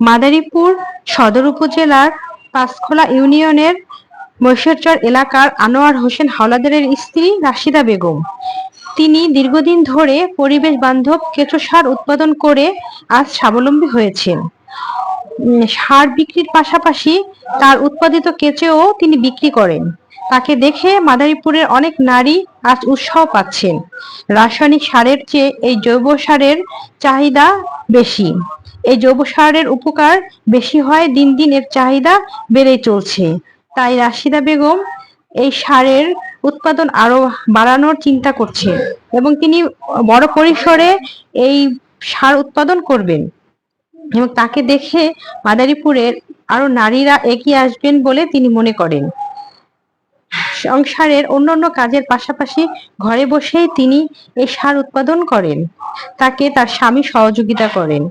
মাদারীপুর সদর উপজেলার পাঁচখোলা ইউনিয়নের মৈশরচর এলাকার আনোয়ার হোসেন হাওলাদারের স্ত্রী রাশিদা বেগম। তিনি দীর্ঘদিন ধরে পরিবেশ বান্ধব কেঁচো সার উৎপাদন করে আজ স্বাবলম্বী হয়েছেন। সার বিক্রির পাশাপাশি তার উৎপাদিত কেঁচোও তিনি বিক্রি করেন। তাকে দেখে মাদারীপুরের অনেক নারী আজ উৎসাহ পাচ্ছেন। রাসায়নিক সারের চেয়ে এই জৈব সারের চাহিদা বেশি। এই জৈব সারের উপকার বেশি হয় দিন দিন এর চাহিদা বেড়ে চলছে। তাই রাশিদা বেগম এই সারের উৎপাদন আরও বাড়ানোর চিন্তা করছে এবং তিনি বড় পরিসরে এই সার উৎপাদন করবেন এবং তাকে দেখে মাদারীপুরের আরও নারীরা এগিয়ে আসবেন বলে তিনি মনে করেন। সংসারের অন্যান্য কাজের পাশাপাশি ঘরে বসেই তিনি এই সার উৎপাদন করেন। তাকে তার স্বামী সহযোগিতা করেন।